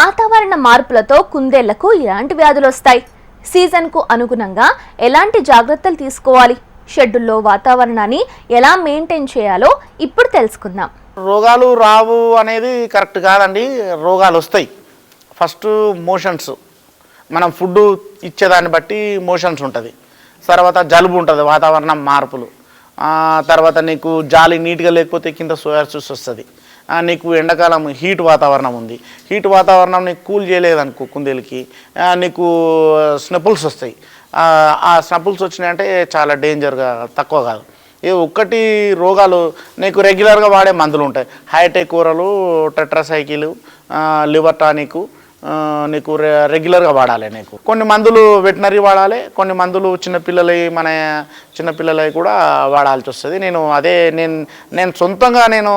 వాతావరణ మార్పులతో కుందేళ్ళకు ఎలాంటి వ్యాధులు వస్తాయి. సీజన్కు అనుగుణంగా ఎలాంటి జాగ్రత్తలు తీసుకోవాలి? షెడ్యూల్లో వాతావరణాన్ని ఎలా మెయింటైన్ చేయాలో ఇప్పుడు తెలుసుకుందాం. రోగాలు రావు అనేది కరెక్ట్ కాదండి. రోగాలు వస్తాయి. First motions. మనం ఫుడ్ ఇచ్చేదాన్ని బట్టి మోషన్స్ ఉంటుంది. తర్వాత జలుబు ఉంటుంది వాతావరణం మార్పులు. తర్వాత నీకు జాలి నీట్గా లేకపోతే కింద సోయాసిస్ వస్తుంది. నీకు ఎండాకాలం హీట్ వాతావరణం ఉంది. హీట్ వాతావరణం నీకు కూల్ చేయలేదనుకో కుందేలకి నీకు స్నెపుల్స్ వస్తాయి. ఆ, స్నపుల్స్ వచ్చినాయంటే చాలా డేంజర్గా తక్కువ కాదు. ఏ ఒక్కటి రోగాలు నీకు రెగ్యులర్గా వాడే మందులు ఉంటాయి. హైటెక్ కూరలు టెట్రాసైకిల్ లివర్ టానిక్ నీకు రె- రెగ్యులర్గా వాడాలి నీకు. కొన్ని మందులు వెటనరీ వాడాలి కొన్ని మందులు చిన్నపిల్లలవి మన చిన్నపిల్లలవి కూడా వాడాల్సి వస్తుంది. నేను అదే నేను నేను సొంతంగా నేను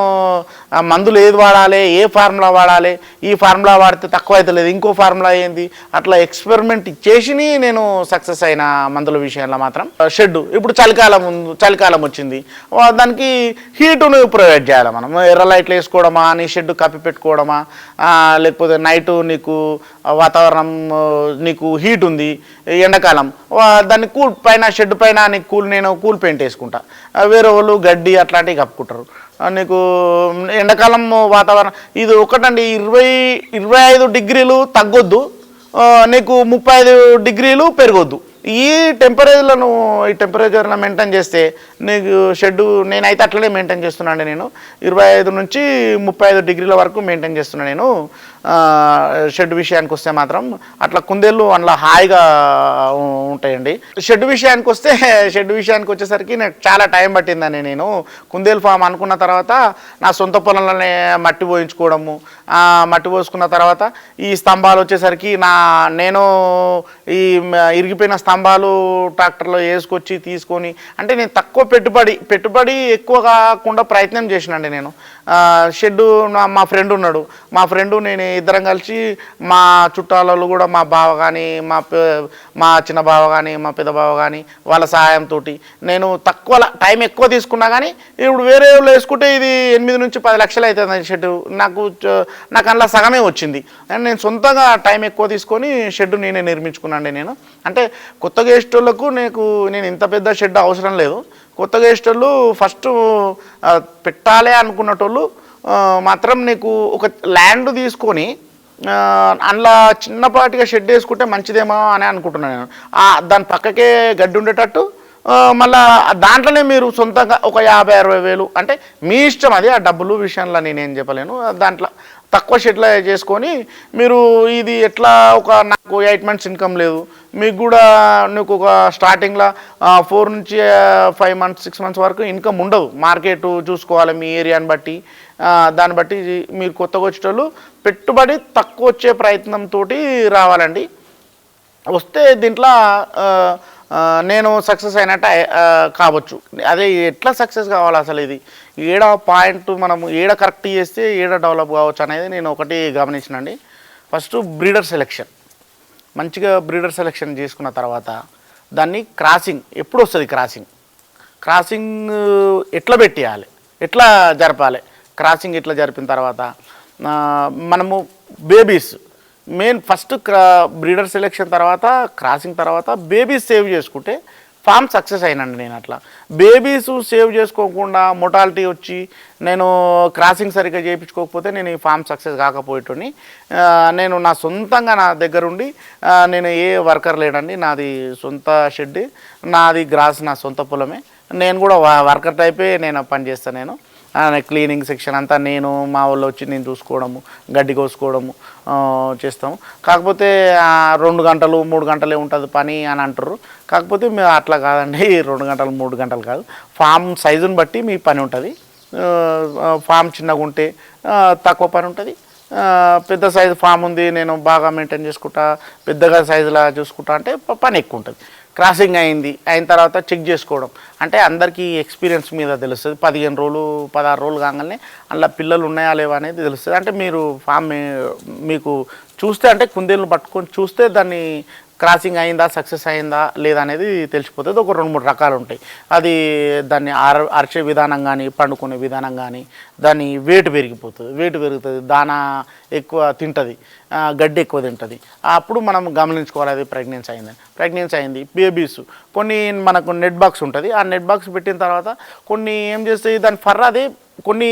మందులు ఏది వాడాలి ఏ ఫార్ములా వాడాలి ఈ ఫార్ములా వాడితే తక్కువ అవుతలేదు ఇంకో ఫార్ములా ఏంది? అట్లా ఎక్స్పెరిమెంట్ చేసి నేను సక్సెస్ అయిన మందుల విషయంలో మాత్రం. షెడ్ ఇప్పుడు చలికాలం చలికాలం వచ్చింది. దానికి హీటును ప్రొవైడ్ చేయాలి మనం. ఎర్ర లైట్లు వేసుకోవడమా నీ షెడ్ కప్పి పెట్టుకోవడమా? లేకపోతే నైట్ నీకు వాతావరణం నీకు హీట్ ఉంది ఎండాకాలం దాన్ని కూల్ పైన షెడ్ పైన నీకు కూల్ నేను కూల్ పెయింట్ వేసుకుంటా. వేరే వాళ్ళు గడ్డి అట్లాంటివి కప్పుకుంటారు. నీకు ఎండాకాలం వాతావరణం ఇది ఒకటండి ఇరవై ఇరవై ఐదు డిగ్రీలు తగ్గొద్దు నీకు ముప్పై ఐదు డిగ్రీలు పెరగొద్దు. ఈ టెంపరేచర్లను ఈ టెంపరేచర్లను మెయింటైన్ చేస్తే నీకు షెడ్ నేనైతే అట్లనే మెయింటైన్ చేస్తున్నాను నేను. ఇరవై ఐదు నుంచి ముప్పై ఐదు డిగ్రీల వరకు మెయింటైన్ చేస్తున్నాను నేను. షెడ్ విషయానికి వస్తే మాత్రం అట్లా కుందేళ్ళు అందులో హాయిగా ఉంటాయండి. షెడ్ విషయానికి వస్తే షెడ్ విషయానికి వచ్చేసరికి నాకు చాలా టైం పట్టిందని నేను కుందేలు ఫామ్ అనుకున్న తర్వాత నా సొంత పొలంలోనే మట్టి పోయించుకోవడము మట్టి పోసుకున్న తర్వాత ఈ స్తంభాలు వచ్చేసరికి నా నేను ఈ ఇరిగిపోయిన స్తంభాలు ట్రాక్టర్లో వేసుకొచ్చి తీసుకొని అంటే నేను తక్కువ పెట్టుబడి పెట్టుబడి ఎక్కువ కాకుండా ప్రయత్నం చేసినండి నేను. షెడ్ షెడ్డు మా ఫ్రెండ్ ఉన్నాడు. మా ఫ్రెండు నేను ఇద్దరం కలిసి మా చుట్టాలలో కూడా మా బావ కానీ మా మా చిన్న బావ కానీ మా పెద్ద బావ కానీ వాళ్ళ సహాయంతో నేను తక్కువ టైం ఎక్కువ తీసుకున్నా కానీ ఇప్పుడు వేరే వాళ్ళు వేసుకుంటే ఇది ఎనిమిది నుంచి పది లక్షలు అవుతుంది షెడ్ నాకు నాకు అందులో సగమే వచ్చింది. అండ్ నేను సొంతంగా టైం ఎక్కువ తీసుకొని షెడ్ నేనే నిర్మించుకున్నాను నేను. అంటే కొత్తగా వేసేటోళ్ళకు నీకు నేను ఇంత పెద్ద షెడ్ అవసరం లేదు. కొత్తగా వేసేటోళ్ళు ఫస్ట్ పెట్టాలి అనుకున్నటోళ్ళు మాత్రం నీకు ఒక ల్యాండ్ తీసుకొని అందులో చిన్నపాటిగా షెడ్ వేసుకుంటే మంచిదేమో అని అనుకుంటున్నాను నేను. దాని పక్కకే గడ్డి ఉండేటట్టు మళ్ళా దాంట్లోనే మీరు సొంతంగా ఒక యాభై అరవై వేలు అంటే మీ ఇష్టం అది ఆ డబ్బులు విషయంలో నేనేం చెప్పలేను. దాంట్లో తక్కువ షెడ్లా చేసుకొని మీరు ఇది ఎట్లా ఒక నాకు ఎయిట్ మంత్స్ ఇన్కమ్ లేదు మీకు కూడా నీకు ఒక స్టార్టింగ్లో ఫోర్ నుంచి ఫైవ్ మంత్స్ సిక్స్ మంత్స్ వరకు ఇన్కమ్ ఉండదు. మార్కెట్ చూసుకోవాలి మీ ఏరియాని బట్టి. దాన్ని బట్టి మీరు కొత్తగా వచ్చేటోళ్ళు పెట్టుబడి తక్కువ వచ్చే ప్రయత్నంతో రావాలండి. వస్తే దీంట్లో నేను సక్సెస్ అయినట్టు కావచ్చు. అదే ఎట్లా సక్సెస్ కావాలి అసలు ఇది? ఏడ పాయింట్ మనము ఏడ కరెక్ట్ చేస్తే ఏడ డెవలప్ కావచ్చు అనేది నేను ఒకటి గమనించినండి. First breeder selection. మంచిగా బ్రీడర్ సెలెక్షన్ చేసుకున్న తర్వాత దాన్ని క్రాసింగ్ ఎప్పుడు వస్తుంది క్రాసింగ్? క్రాసింగ్ ఎట్లా పెట్టేయాలి? ఎట్లా జరపాలి? క్రాసింగ్ ఎట్లా జరిపిన తర్వాత మనము బేబీస్ మెయిన్ ఫస్ట్ క్రా బ్రీడర్ సెలెక్షన్ తర్వాత క్రాసింగ్ తర్వాత బేబీస్ సేవ్ చేసుకుంటే ఫామ్ సక్సెస్ అయినండి నేను అట్లా. బేబీస్ సేవ్ చేసుకోకుండా మొటాలిటీ వచ్చి నేను క్రాసింగ్ సరిగ్గా చేయించుకోకపోతే నేను ఈ ఫామ్ సక్సెస్ కాకపోయేటోని నేను నా సొంతంగా నా దగ్గరుండి నేను ఏ వర్కర్ లేడండి నాది సొంత షెడ్ నాది గ్రాస్ నా సొంత పొలమే. నేను కూడా వర్కర్ టైపే నేను పనిచేస్తాను నేను. క్లీనింగ్ సెక్షన్ అంతా నేను మా వాళ్ళు వచ్చి నేను చూసుకోవడము గడ్డి కోసుకోవడము చేస్తాము. కాకపోతే రెండు గంటలు మూడు గంటలే ఉంటుంది పని అని అంటారు కాకపోతే మేము అట్లా కాదండి రెండు గంటలు మూడు గంటలు కాదు. ఫామ్ సైజుని బట్టి మీ పని ఉంటుంది. ఫామ్ చిన్నగా ఉంటే తక్కువ పని ఉంటుంది. పెద్ద సైజు ఫామ్ ఉంది నేను బాగా మెయింటైన్ చేసుకుంటా పెద్దగా సైజులా చూసుకుంటా అంటే పని ఎక్కువ ఉంటుంది. క్రాసింగ్ అయింది. అయిన తర్వాత చెక్ చేసుకోవడం. అంటే అందరికీ ఎక్స్పీరియన్స్ మీద తెలుస్తుంది. పదిహేను రోజులు పదహారు రోజులు కాగానే అందులో పిల్లలు ఉన్నాయా లేవా అనేది తెలుస్తుంది. అంటే మీరు ఫామ్ మీకు చూస్తే అంటే కుందేలను పట్టుకొని చూస్తే దాన్ని క్రాసింగ్ అయిందా సక్సెస్ అయిందా లేదా అనేది తెలిసిపోతుంది. ఒక రెండు మూడు రకాలు ఉంటాయి. అది దాన్ని అర అరిచే విధానం కానీ పండుకునే విధానం కానీ దాని వెయిట్ పెరిగిపోతుంది. వెయిట్ పెరుగుతుంది. దానా ఎక్కువ తింటుంది. గడ్డి ఎక్కువ తింటుంది. అప్పుడు మనం గమనించుకోవాలి అది ప్రెగ్నెన్సీ అయిందని. ప్రెగ్నెన్సీ అయింది. బేబీస్. కొన్ని మనకు నెట్ బాక్స్ ఉంటుంది. ఆ నెట్ బాక్స్ పెట్టిన తర్వాత కొన్ని ఏం చేస్తాయి? దాని ఫర్ అది కొన్ని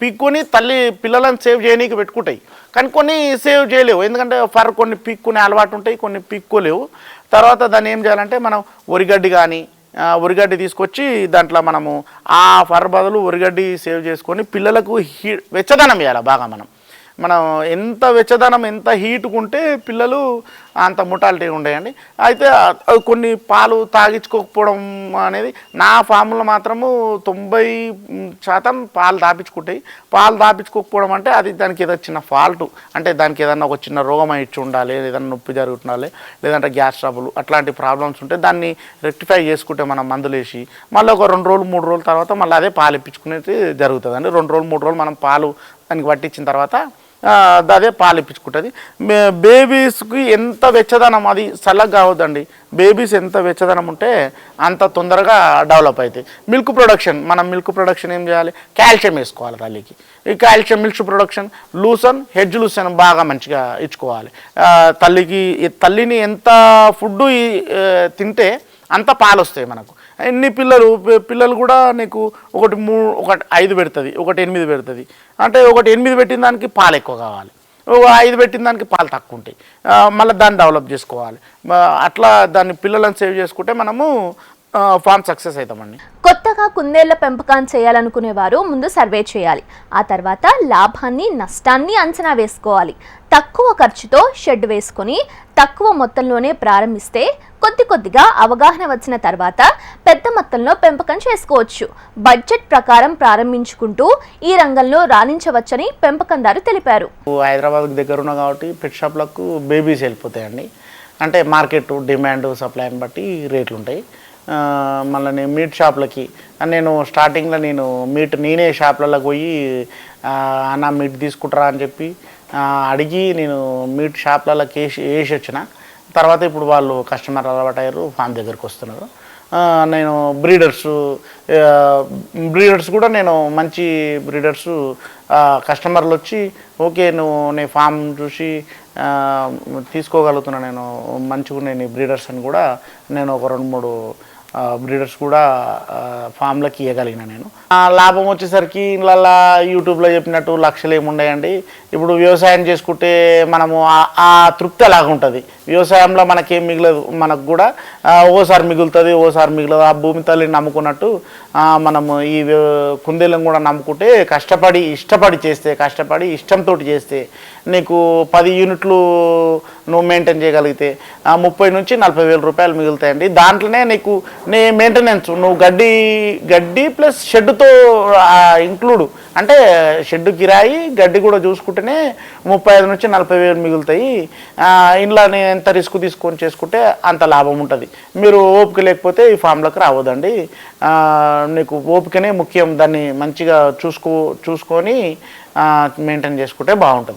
పీక్కుని తల్లి పిల్లలను సేవ్ చేయనీకి పెట్టుకుంటాయి. కానీ కొన్ని సేవ్ చేయలేవు. ఎందుకంటే ఫర్ కొన్ని పీక్కునే అలవాటు ఉంటాయి కొన్ని పీక్కోలేవు. తర్వాత దాన్ని ఏం చేయాలంటే మనం వరిగడ్డి కానీ ఒరిగడ్డి వరిగడ్డి తీసుకొచ్చి దాంట్లో మనము ఆ ఫర్ బదులు వరిగడ్డి సేవ్ చేసుకొని పిల్లలకు హీ వెచ్చదనం ఇవ్వాలి బాగా మనం. మనం ఎంత వెచ్చదనం ఎంత హీట్గా ఉంటే పిల్లలు అంత మొటాలిటీ ఉండేయండి. అయితే కొన్ని పాలు తాగించుకోకపోవడం అనేది నా ఫామ్లో మాత్రము తొంభై శాతం పాలు దాపించుకుంటాయి. పాలు దాపించుకోకపోవడం అంటే అది దానికి ఏదో చిన్న ఫాల్ట్ అంటే దానికి ఏదన్నా ఒక చిన్న రోగం ఇచ్చి ఉండాలి ఏదైనా నొప్పి జరుగుతుండాలి లేదంటే గ్యాస్ ట్రబుల్ అట్లాంటి ప్రాబ్లమ్స్ ఉంటే దాన్ని రెక్టిఫై చేసుకుంటే మనం మందులు వేసి మళ్ళీ ఒక రెండు రోజులు మూడు రోజుల తర్వాత మళ్ళీ అదే పాలు ఇప్పించుకునేది జరుగుతుంది అండి రెండు రోజులు మూడు రోజులు మనం పాలు దానికి పట్టించిన తర్వాత అదే పాలు మే- బేబీస్కి ఎంత వెచ్చదనం అది చల్లగా కావద్దండి. బేబీస్ ఎంత వెచ్చదనం ఉంటే అంత తొందరగా డెవలప్ అవుతాయి మిల్క్ ప్రొడక్షన్ మనం మిల్క్ ప్రొడక్షన్ ఏం చేయాలి? కాల్షియం వేసుకోవాలి తల్లికి. ఈ calcium milk production lucerne hedge lucerne బాగా మంచిగా ఇచ్చుకోవాలి. తల్లికి తల్లిని ఎంత ఫుడ్ తింటే అంత పాలు వస్తాయి మనకు. ఎన్ని పిల్లలు పిల్లలు కూడా నీకు ఒకటి మూ ఒకటి ఐదు పెడుతుంది ఒకటి ఎనిమిది పెడుతుంది. అంటే ఒకటి ఎనిమిది పెట్టిన దానికి పాలు ఎక్కువ కావాలి. ఒక ఐదు పెట్టిన దానికి పాలు తక్కువ ఉంటాయి. మళ్ళీ దాన్ని డెవలప్ చేసుకోవాలి. అట్లా దాన్ని పిల్లలను సేవ్ చేసుకుంటే మనము ఫామ్ సక్సెస్ అవుతామండి. కుందేళ్ళ పెంపకం చేయాలనుకునేవారు ముందు సర్వే చేయాలి. ఆ తర్వాత లాభాన్ని నష్టాన్ని అంచనా వేసుకోవాలి. తక్కువ ఖర్చుతో షెడ్ వేసుకొని తక్కువ మొత్తంలోనే ప్రారంభిస్తే కొద్ది కొద్దిగా అవగాహన వచ్చిన తర్వాత పెద్ద మొత్తంలో పెంపకం చేసుకోవచ్చు. బడ్జెట్ ప్రకారం ప్రారంభించుకుంటూ ఈ రంగంలో రాణించవచ్చని పెంపకందారు తెలిపారు. హైదరాబాద్కి దగ్గర ఉన్నా కాబట్టి పెట్ షాప్లకు బేబీస్ వెళ్ళిపోతాయండి. అంటే మార్కెట్ డిమాండ్ సప్లైని బట్టి రేట్లు ఉంటాయి. మళ్ళీ మీట్ షాప్లకి నేను స్టార్టింగ్లో నేను మీట్ నేనే షాప్లలోకి పోయి అన్న మీట్ తీసుకుంటారా? అని చెప్పి అడిగి నేను మీట్ షాప్లలోకి వేసి వేసి వచ్చిన. తర్వాత ఇప్పుడు వాళ్ళు కస్టమర్ అలవాటు అయ్యారు ఫామ్ దగ్గరికి వస్తున్నారు. నేను బ్రీడర్స్ బ్రీడర్స్ కూడా నేను మంచి బ్రీడర్స్ కస్టమర్లు వచ్చి ఓకే నువ్వు నీ ఫామ్ చూసి తీసుకోగలుగుతున్నా నేను మంచిగా నేను బ్రీడర్స్ అని కూడా నేను ఒక రెండు మూడు బ్రీడర్స్ కూడా ఫామ్లకి ఇవ్వగలిగిన నేను. లాభం వచ్చేసరికి ఇళ్ళల్లో యూట్యూబ్లో చెప్పినట్టు లక్షలు ఏముండయండి ఇప్పుడు వ్యవసాయం చేసుకుంటే మనము ఆ- తృప్తి అలాగ ఉంటుంది? వ్యవసాయంలో మనకేం మిగలదు? మనకు కూడా ఓసారి మిగులుతుంది ఓసారి మిగలదు. ఆ భూమి తల్లిని నమ్ముకున్నట్టు మనము ఈ కుందేలను కూడా నమ్ముకుంటే కష్టపడి ఇష్టపడి చేస్తే కష్టపడి ఇష్టంతో చేస్తే నీకు పది యూనిట్లు నువ్వు మెయింటైన్ చేయగలిగితే. ఆ, ముప్పై నుంచి నలభై వేల రూపాయలు మిగులుతాయండి. దాంట్లోనే నీకు నీ మెయింటెనెన్స్ నువ్వు గడ్డి గడ్డి ప్లస్ షెడ్తో ఇంక్లూడ్ అంటే షెడ్ కిరాయి గడ్డి కూడా చూసుకుంటేనే ముప్పై ఐదు నుంచి నలభై వేలు మిగులుతాయి. ఇంట్లో ఎంత రిస్క్ తీసుకొని చేసుకుంటే అంత లాభం ఉంటుంది. మీరు ఓపిక లేకపోతే ఈ ఫామ్లోకి రావద్దండి. నీకు ఓపికనే ముఖ్యం. దాన్ని మంచిగా చూసుకో చూసుకొని మెయింటైన్ చేసుకుంటే బాగుంటుంది.